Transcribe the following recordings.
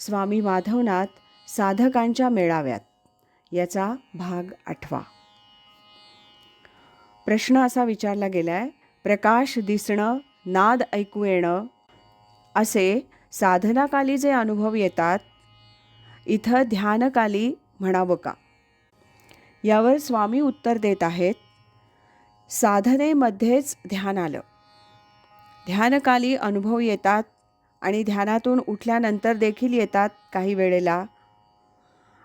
स्वामी माधवनाथ साधकांच्या मेळाव्यात. याचा भाग आठवा. प्रश्न असा विचारला गेला आहे प्रकाश दिसणं नाद ऐकू येणं असे साधनाकाली जे अनुभव येतात इथं ध्यानकाली म्हणावं का? यावर स्वामी उत्तर देत आहेत साधनेमध्येच ध्यान आलं. ध्यानकाली अनुभव येतात आणि ध्यानातून उठल्यानंतर देखील येतात काही वेळेला.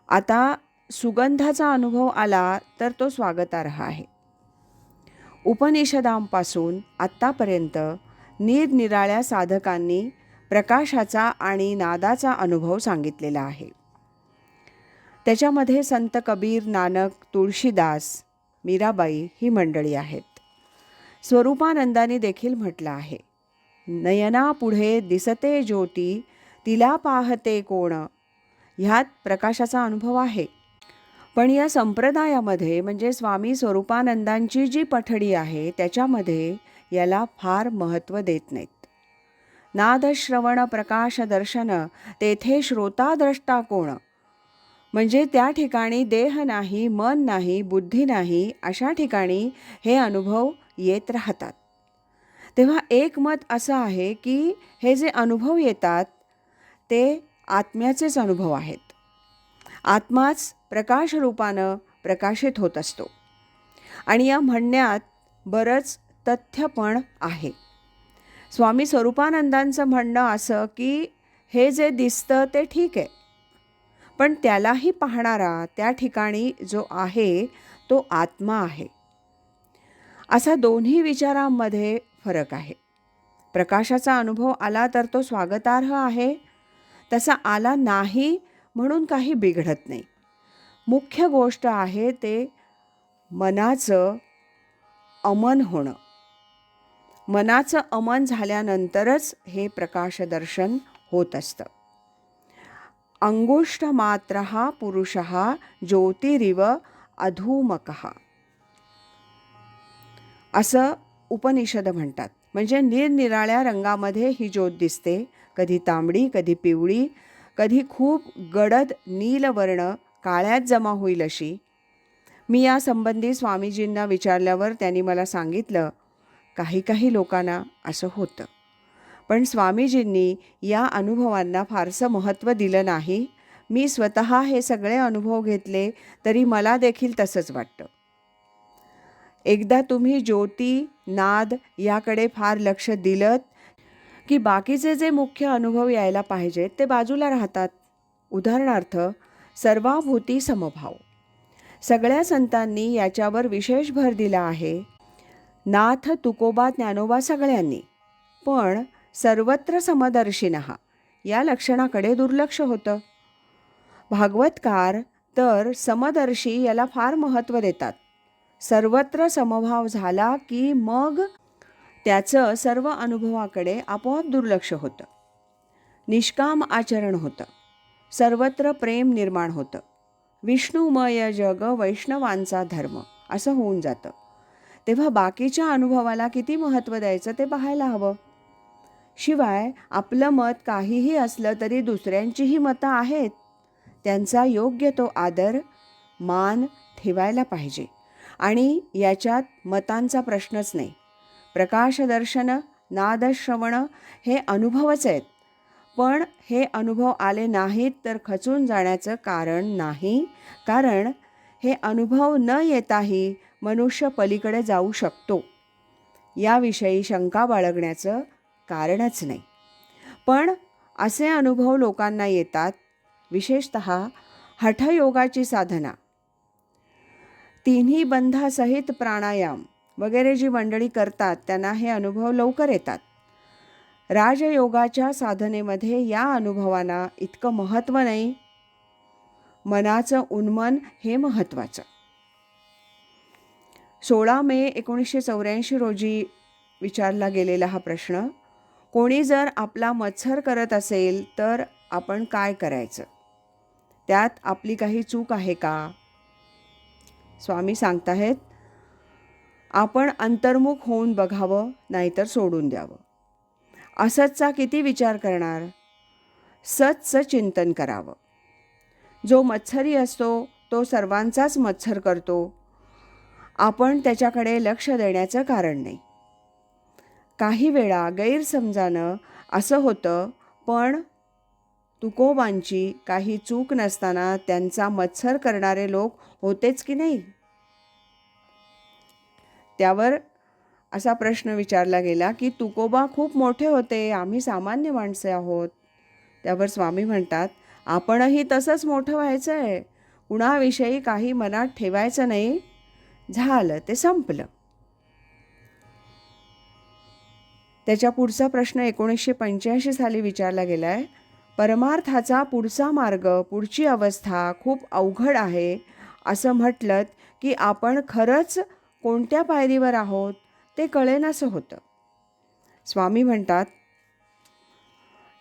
आता सुगंधाचा अनुभव आला तर तो स्वागतार्ह आहे. उपनिषदांपासून आत्तापर्यंत निरनिराळ्या साधकांनी प्रकाशाचा आणि नादाचा अनुभव सांगितलेला आहे. त्याच्यामध्ये संत कबीर नानक तुळशीदास मीराबाई ही मंडळी आहेत. स्वरूपानंदाने देखील म्हटलं आहे. नयनापुढे दिसते ज्योती तिला पाहते कोण? ह्यात प्रकाशाचा अनुभव आहे. पण या संप्रदायामध्ये म्हणजे स्वामी स्वरूपानंदांची जी पठडी आहे त्याच्यामध्ये याला फार महत्त्व देत नाहीत. नादश्रवण प्रकाश दर्शन तेथे श्रोताद्रष्टा कोण? म्हणजे त्या ठिकाणी देह नाही मन नाही बुद्धी नाही अशा ठिकाणी हे अनुभव येत राहतात. तेव्हा एक मत असं आहे की हे जे अनुभव येतात ते आत्म्याचेच अनुभव आहेत. आत्माच प्रकाश रूपानं प्रकाशित होत असतो. आणि या म्हणण्यात बरंच तथ्य पण आहे. स्वामी स्वरूपानंदांचं म्हणणं असं की हे जे दिसतं ते ठीक आहे. पण त्यालाही पाहणारा त्या ठिकाणी जो आहे तो आत्मा आहे. असा दोन्ही विचारांमध्ये फरक आहे. प्रकाशाचा अनुभव आला तर तो स्वागतार्ह आहे. तसा आला नाही म्हणून काही बिघडत नाही. मुख्य गोष्ट आहे ते मनाचं अमन होणं. मनाचं अमन झाल्यानंतरच हे प्रकाशदर्शन होत असतं. अंगुष्ठ मात्र हा पुरुष ज्योतिरिव अधूमक. असं उपनिषद म्हणतात. म्हणजे निरनिराळ्या रंगामध्ये ही ज्योत दिसते. कधी तांबडी कधी पिवळी कधी खूप गडद नीलवर्ण काळ्यात जमा होईल अशी. मी यासंबंधी स्वामीजींना विचारल्यावर त्यांनी मला सांगितलं काही काही लोकांना असं होतं. पण स्वामीजींनी या अनुभवांना फारसं महत्त्व दिलं नाही. मी स्वतः हे सगळे अनुभव घेतले तरी मला देखील तसंच वाटतं. एकदा तुम्ही ज्योती नाद याकडे फार लक्ष दिलं की बाकीचे जे मुख्य अनुभव यायला पाहिजेत ते बाजूला राहतात. उदाहरणार्थ सर्वाभूती समभाव. सगळ्या संतांनी याच्यावर विशेष भर दिला आहे. नाथ तुकोबा ज्ञानोबा सगळ्यांनी. पण सर्वत्र समदर्शिनहा या लक्षणाकडे दुर्लक्ष होतं. भागवतकार तर समदर्शी याला फार महत्त्व देतात. सर्वत्र समभाव झाला की मग त्याचं सर्व अनुभवाकडे आपोआप दुर्लक्ष होतं. निष्काम आचरण होतं. सर्वत्र प्रेम निर्माण होतं. विष्णुमय जग वैष्णवांचा धर्म असं होऊन जातं. तेव्हा बाकीच्या अनुभवाला किती महत्त्व द्यायचं ते पाहायला हवं. शिवाय आपलं मत काहीही असलं तरी दुसऱ्यांचीही मतं आहेत. त्यांचा योग्य तो आदर मान ठेवायला पाहिजे. आणि याच्यात मतांचा प्रश्नच नाही. प्रकाशदर्शन नादश्रवण हे अनुभवच आहेत. पण हे अनुभव आले नाहीत तर खचून जाण्याचं कारण नाही कारण हे अनुभव न येताही मनुष्य पलीकडे जाऊ शकतो. याविषयी शंका बाळगण्याचं कारणच नाही. पण असे अनुभव लोकांना येतात विशेषत हठयोगाची साधना. तिन्ही बंधासहित प्राणायाम वगैरे जी मंडळी करतात त्यांना हे अनुभव लवकर येतात. राजयोगाच्या साधनेमध्ये या अनुभवांना इतकं महत्त्व नाही. मनाचं उन्मन हे महत्त्वाचं. सोळा मे एकोणीसशे चौऱ्याऐंशी रोजी विचारला गेलेला हा प्रश्न कोणी जर आपला मत्सर करत असेल तर आपण काय करायचं? त्यात आपली काही चूक आहे का? स्वामी सांगताहेत आपण अंतर्मुख होऊन बघावं नाहीतर सोडून द्यावं. असतचा किती विचार करणार? सतचं चिंतन करावं. जो मत्सरी असतो तो सर्वांचाच मत्सर करतो. आपण त्याच्याकडे लक्ष देण्याचं कारण नाही. काही वेळा गैरसमजानं असं होतं पण तुकोबांची काही चूक नसताना त्यांचा मत्सर करणारे लोक होतेच की नाही? त्यावर असा प्रश्न विचारला गेला की तुकोबा खूप मोठे होते आम्ही सामान्य माणसे आहोत. त्यावर स्वामी म्हणतात आपणही तसंच मोठं व्हायचं आहे कुणाविषयी काही मनात ठेवायचं नाही. झालं ते संपलं. त्याच्या पुढचा प्रश्न एकोणीसशे पंच्याऐंशी साली विचारला गेला आहे परमार्थाचा पुढचा मार्ग पुढची अवस्था खूप अवघड आहे. असं म्हटलं की आपण खरंच कोणत्या पायरीवर आहोत ते कळेनासं होतं. स्वामी म्हणतात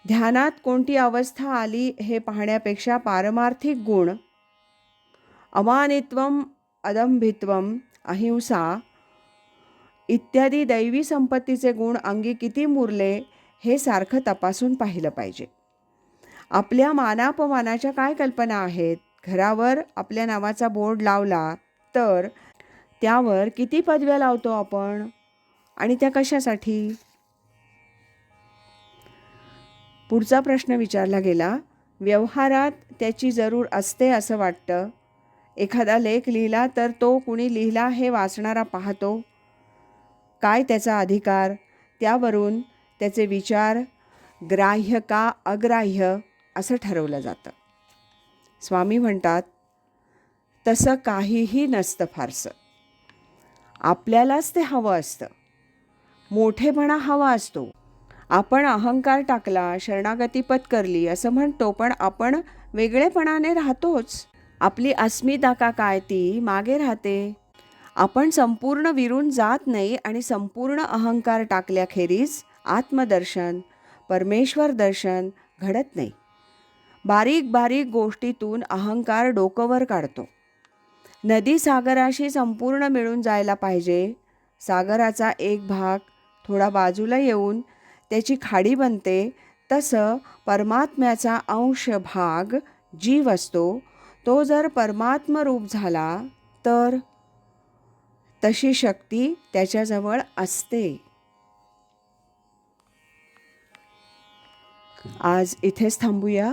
ध्यानात कोणती अवस्था आली हे पाहण्यापेक्षा पारमार्थिक गुण अमानित्वम अदंभित्वम अहिंसा इत्यादी दैवी संपत्तीचे गुण अंगी किती मुरले हे सारखं तपासून पाहिलं पाहिजे. आपल्या मानापमानाच्या काय कल्पना आहेत? घरावर आपल्या नावाचा बोर्ड लावला तर त्यावर किती पदव्या लावतो आपण? आणि त्या कशासाठी? पुढचा प्रश्न विचारला गेला व्यवहारात त्याची जरूर असते असं वाटतं. एखादा लेख लिहिला तर तो कुणी लिहिला हे वाचणारा पाहतो. काय त्याचा अधिकार? त्यावरून त्याचे विचार ग्राह्य का अग्राह्य? असं ठरवलं जातं. स्वामी म्हणतात तसं काहीही नसतं फारसं. आपल्यालाच ते हवं असतं. मोठेपणा हवा असतो. आपण अहंकार टाकला शरणागती पत्करली असं म्हणतो पण आपण वेगळेपणाने राहतोच. आपली अस्मिता का काय ती मागे राहते. आपण संपूर्ण विरून जात नाही आणि संपूर्ण अहंकार टाकल्याखेरीज आत्मदर्शन परमेश्वर दर्शन घडत नाही. बारीक बारीक गोष्टीतून अहंकार डोकंवर काढतो. नदी सागराशी संपूर्ण मिळून जायला पाहिजे. सागराचा एक भाग थोडा बाजूला येऊन त्याची खाडी बनते. तसं परमात्म्याचा अंश भाग जीव असतो. तो जर परमात्मरूप झाला तर तशी शक्ती त्याच्याजवळ असते. आज इथेच थांबूया.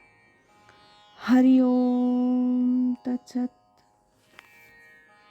ハリオンタチャッ